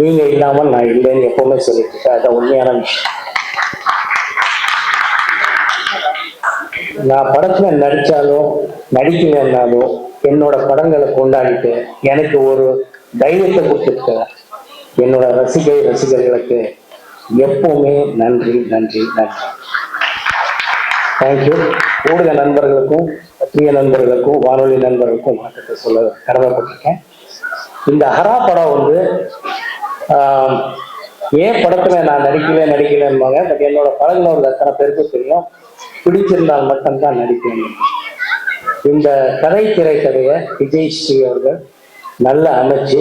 நீங்க இல்லாமல் நான் இல்லைன்னு எப்பவுமே சொல்லிட்டு இருக்கேன். அதான் உண்மையான விஷயம். நான் படத்துல நடிச்சாலும் நடிக்கலைன்னாலும் என்னோட படங்களை கொண்டாடிட்டு எனக்கு ஒரு தைரியத்தை கொடுத்துருக்க என்னோட ரசிகை ரசிகர்களுக்கு எப்பவுமே நன்றி நன்றி நன்றி. தேங்க்யூ ஊடக நண்பர்களுக்கும் பத்திரிகை நண்பர்களுக்கும் வானொலி நண்பர்களுக்கும் வணக்கத்தை சொல்ல கடமைப்பட்டிருக்கேன். இந்த ஹரா படம் வந்து ஏன் படத்துல நான் நடிக்கவே நடிக்கலன்பாங்க பட் என்னோட படங்களோட அத்தனை பேருக்கு தெரியும். பிடிச்சிருந்தால் மட்டும்தான் நடிக்கணும் இந்த கதை திரைக்கதையை விஜய் ஸ்ரீ அவர்கள் நல்லா அமைச்சு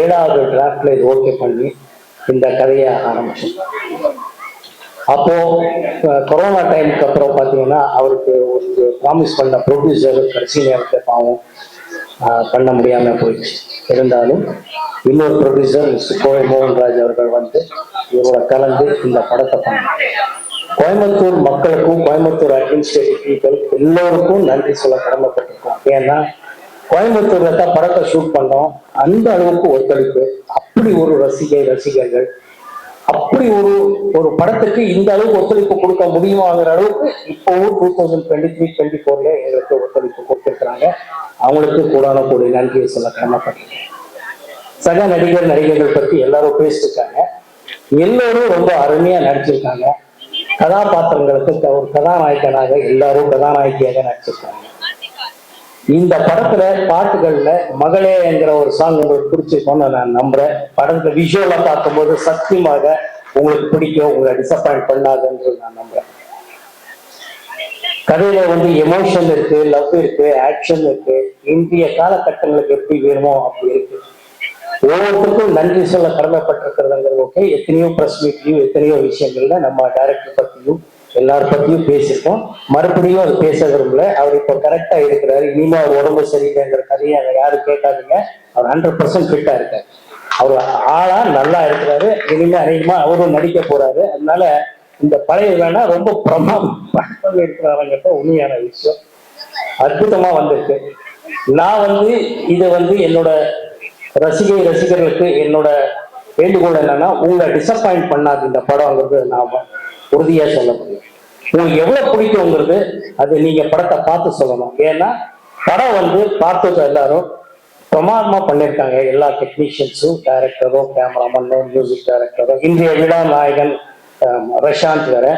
ஏழாவது டிராஃப்ட்ல இது ஓகே பண்ணி இந்த கதையை ஆரம்பிச்சோம் அப்போ கொரோனா டைமுக்கு அப்புறம் பார்த்தீங்கன்னா அவருக்கு ஒரு ப்ராமிஸ் பண்ண ப்ரொடியூசர் கடைசி நேரத்தை பாவம். பண்ண முடியாம போயிடுச்சு. இருந்தாலும் இன்னொரு ப்ரொடியூசர் கோவை மோகன்ராஜ் அவர்கள் வந்து இவரோட கலந்து இந்த படத்தை பண்ணாங்க. கோயம்புத்தூர் மக்களுக்கும் கோயம்புத்தூர் அட்மினிஸ்ட்ரேட்டிவ் பீப்புள் எல்லோருக்கும் நன்றி சொல்ல கடமைப்பட்டிருக்கோம். ஏன்னா கோயம்புத்தூர்ல தான் படத்தை ஷூட் பண்ணோம். அந்த அளவுக்கு ஒத்துழைப்பு. அப்படி ஒரு ரசிகை ரசிகர்கள் அப்படி ஒரு ஒரு படத்துக்கு இந்த அளவுக்கு ஒத்துழைப்பு கொடுக்க முடியுமாங்கிற அளவுக்கு இப்போவும் two thousand twenty three twenty ஃபோர்ல எங்களுக்கு ஒத்துழைப்பு கொடுத்துருக்காங்க அவங்களுக்கு கூடான கூடிய நன்றியை சொல்ல கடமைப்பட்டிருக்கேன். சக நடிகர் நடிகர்கள் பத்தி எல்லாரும் பேசியிருக்காங்க. எல்லோரும் ரொம்ப அருமையா நடிச்சிருக்காங்க. கதாபாத்திரங்களுக்கு ஒரு கதாநாயகனாக எல்லாரும் கதாநாயகியாக நடிச்சிருக்காங்க. இந்த படத்துல பாட்டுகள்ல மகளேங்கிற ஒரு சாங் உங்களுக்கு பிடிச்சிருக்கும்னு நான் நம்புறேன். படத்துல விஷுவலா பார்க்கும்போது சத்தியமாக உங்களுக்கு பிடிக்கும் உங்களை டிசப்பாயிண்ட் பண்ணாதுன்னு நான் நம்புறேன். கதையில வந்து எமோஷன் இருக்கு லவ் இருக்கு ஆக்ஷன் இருக்கு. இந்திய காலகட்டங்களுக்கு எப்படி வேணுமோ அப்படி இருக்கு. ஒவ்வொருத்தருக்கும் நன்றி சொல்ல கடமைப்பட்டிருக்கிறதுங்கிற ஓகே எத்தனையோ பிரஸ் மீட்லையும் எத்தனையோ விஷயங்கள்ல நம்ம டைரக்டர் பத்தியும் எல்லார் பத்தியும் பேசியிருக்கோம் மறுபடியும் அது பேச விரும்பல. அவர் இப்போ கரெக்டா இருக்கிறாரு. இனிமே அவர் உடம்பு சரியில்லைங்கிற கதையை அங்க யாரும் கேட்காதீங்க. அவர் ஹண்ட்ரட் பர்சன்ட் ஃபிட்டா இருக்காரு. அவர் ஆளா நல்லா இருக்கிறாரு. இனிமே அதிகமா அவரும் நடிக்க போறாரு. அதனால இந்த பழைய வேணா ரொம்ப பிரமாதம் இருக்கிறாருங்கிறத உண்மையான விஷயம். அற்புதமா வந்திருக்கு. நான் வந்து இது வந்து என்னோட ரசிகை ரசிகர்களுக்கு என்னோட வேண்டுகோள் என்னன்னா உங்களை டிசப்பாயிண்ட் பண்ணாது இந்த படம்ங்கிறது நாம. உறுதியா சொல்ல முடியும். உங்களுக்கு எவ்வளவு பிடிக்குங்கிறது அது நீங்க படத்தை பார்த்து சொல்லணும். ஏன்னா படம் வந்து பார்த்தது எல்லாரும் பிரமாதமா பண்ணியிருக்காங்க. எல்லா டெக்னீஷியன்ஸும் டைரக்டரும் கேமராமேனும் மியூசிக் டைரக்டரும் இன்றைய விழா நாயகன் ரஷாந்த் வேற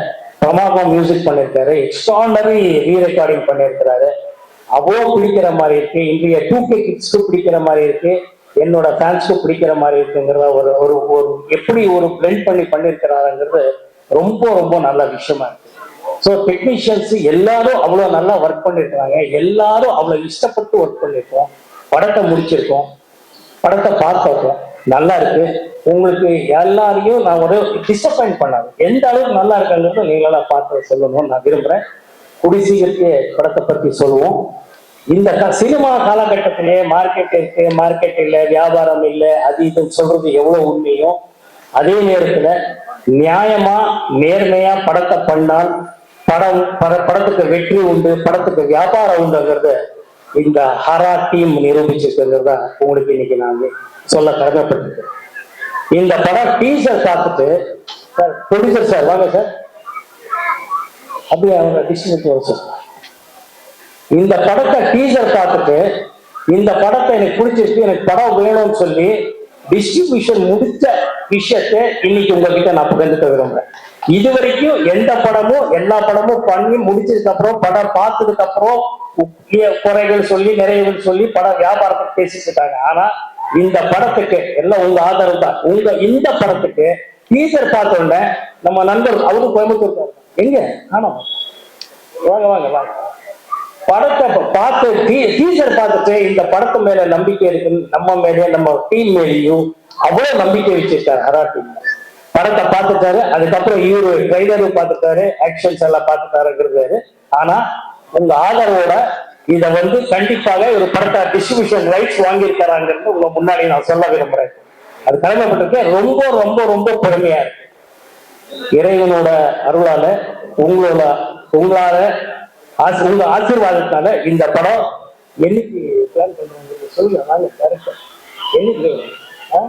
பிரமாதமா மியூசிக் பண்ணியிருக்காரு. எக்ஸ்ட்ரானரி ரீ ரெக்கார்டிங் பண்ணியிருக்கிறாரு. அவ்வளோ பிடிக்கிற மாதிரி இருக்கு. இன்றைய டூ கே கிட்ஸ்க்கு பிடிக்கிற மாதிரி இருக்கு. என்னோட ஃபேன்ஸ்க்கு பிடிக்கிற மாதிரி இருக்குங்கிறத ஒரு ஒரு ஒரு எப்படி ஒரு பிளெண்ட் பண்ணி பண்ணியிருக்கிறாருங்கிறது ரொம்ப ரொம்ப நல்ல விஷயமா இருக்கு. ஸோ டெக்னீஷியன்ஸ் எல்லாரும் அவ்வளோ நல்லா ஒர்க் பண்ணியிருக்கிறாங்க எல்லாரும் அவ்வளோ இஷ்டப்பட்டு ஒர்க் பண்ணியிருக்கோம் படத்தை முடிச்சிருக்கோம். படத்தை பார்த்துருக்கோம் நல்லா இருக்கு. உங்களுக்கு எல்லாரையும் நான் ஒரு டிசப்பாயிண்ட் பண்ணாது. எந்த அளவுக்கு நல்லா இருக்காங்கிறத நீங்களெல்லாம் பார்த்து சொல்லணும்னு நான் விரும்புறேன். கூடி படத்தை பற்றி சொல்லுவோம். இந்த சினிமா காலகட்டத்திலே மார்க்கெட் இருக்கு மார்க்கெட் இல்லை வியாபாரம் இல்லை அது இதுன்னு சொல்றது எவ்வளவு உண்மையும் அதே நேரத்துல நியாயமா நேர்மையா படத்தை பண்ணால் படம் பட- படத்துக்கு வெற்றி உண்டு படத்துக்கு வியாபாரம் உண்டுங்கிறத இந்த ஹரா டீம் நிரூபிச்சிருக்குங்கிறத உங்களுக்கு இன்னைக்கு நான் சொல்ல கடமைப்பட்டிருக்கேன். இந்த படம் டீசர் பார்த்துட்டு சார் ப்ரொடியூசர் சார் வாங்க சார். அப்படியே அவங்க டிஸ்ட்ரிபியூட்டர் சார். இந்த படத்தை டீசர் பார்த்துட்டு இந்த படத்தை எனக்கு பிடிச்சிருக்கு எனக்கு படம் வேணும்னு சொல்லி டிஸ்ட்ரிபியூஷன் முடிச்ச விஷயத்தை இன்னைக்கு உங்ககிட்ட நான் பகிர்ந்துக்க விரும்புறேன். இது வரைக்கும் எந்த படமும் எல்லா படமும் பண்ணி முடிச்சதுக்கு அப்புறம் படம் பார்த்ததுக்கு அப்புறம் குறைகள் சொல்லி நிறைவுகள் சொல்லி படம் வியாபாரத்தை பேசிட்டு இருக்காங்க. ஆனா இந்த படத்துக்கு எல்லாம் உங்க ஆதரவு தான். உங்க இந்த படத்துக்கு டீசர் பார்த்த நம்ம நண்பர் அவரும் கோயம்புத்தூர் எங்க? ஆனா வாங்க வாங்க வாங்க. படத்தை பார்த்து டீசர் பார்த்துட்டு இந்த படத்து மேல நம்பிக்கை இருக்கு நம்ம மேலே நம்ம டீம் மேலேயும் அவ்வளவு நம்பிக்கை வச்சிருக்காரு ஹரா டீம் படத்தை பார்த்துட்டாரு அதுக்கப்புறம் இவரு ட்ரைலரும் பார்த்துட்டாரு ஆக்ஷன்ஸ் எல்லாம் பார்த்துட்டாருங்கிறது ஆனா உங்க ஆதரவோட இத வந்து கண்டிப்பாக ஒரு படத்தை டிஸ்ட்ரிபியூஷன் ரைட்ஸ் வாங்கியிருக்காராங்கிறது உங்க முன்னாடி நான் சொல்ல விரும்புறேன். அது கடமைப்பட்டிருக்கு ரொம்ப ரொம்ப ரொம்ப பெருமையா இருக்கு. இறைவனோட அருளால உங்களோட உங்களால உங்க ஆசீர்வாதத்தால இந்த படம் என்னைக்கு பிளான் பண்றாங்க சொல்லுங்க. வாங்க டேரக்டர் என்னைக்கு? ஆ?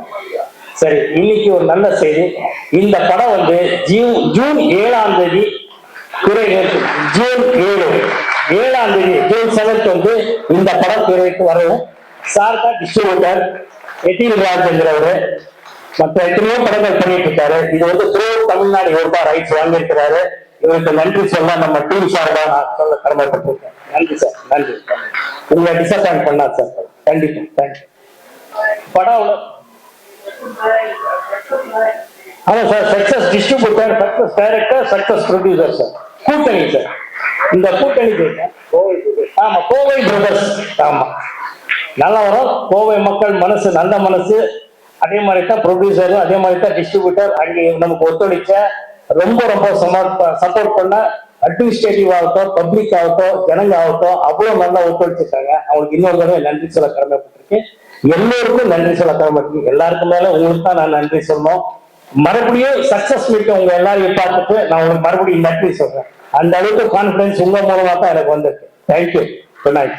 சரி இன்னைக்கு ஒரு நல்ல செய்தி. இந்த படம் வந்து ஜூன் ஜூன் ஏழாம் தேதி திரைக்கு ஜூன் ஏழு. ஏழாம் தேதி ஜூன் செவன்த் வந்து இந்த படம் திரைக்கு வரும் சார் தான் டிஸ்ட்ரிபியூட்டர் எட்டில் ராஜேந்திரவரு மற்ற எத்தனையோ படங்கள் பண்ணிட்டு இருக்காரு இது வந்து த்ரூ தமிழ்நாடு தான் ரைட்ஸ் வாங்கியிருக்கிறாரு. இவருக்கு நன்றி சொல்ல நம்ம டீம் சார்பா நான் சொல்ல கடமைப்பட்டிருக்கேன். நன்றி சார். நன்றி. உங்களை டிசப்பாயிண்ட் பண்ணா சார். கண்டிப்பா. தேங்க்யூ படம் ஆமா sir. Success distributor success director success producer sir. கூட்டணி சார். இந்த கூட்டணி. ஆமா கோவை பிரதர்ஸ் ஆமா. நல்லா வரும். கோவை மக்கள் மனசு நல்ல மனசு. அதே மாதிரி தான் ப்ரொடியூசரும் அதே மாதிரி தான் டிஸ்ட்ரிபியூட்டர் அங்கே நமக்கு ஒத்துழைச்ச ரொம்ப ரொம்ப சப்போர்ட் பண்ண அட்மினிஸ்ட்ரேட்டிவ் ஆகட்டும் பப்ளிக் ஆகட்டும் ஜனங்க ஆகட்டும் அவ்வளவு நல்லா ஒத்துழைச்சிருக்காங்க. அவங்களுக்கு இன்னொரு தடவை நன்றி சொல்ல கடமைப்பட்டிருக்கேன். எல்லோருக்கும் நன்றி சொல்ல கடமைப்பட்டிருக்கு எல்லாருக்கும் மேல உங்களுக்கு தான் நான் நன்றி சொல்லணும். மறுபடியும் சக்சஸ் மீட் உங்க எல்லாரையும் பார்த்துட்டு நான் உங்களுக்கு மறுபடியும் நன்றி சொல்றேன். அந்த அளவுக்கு கான்பிடன்ஸ் உங்க மூலமா தான் எனக்கு வந்திருக்கு. Thank you good night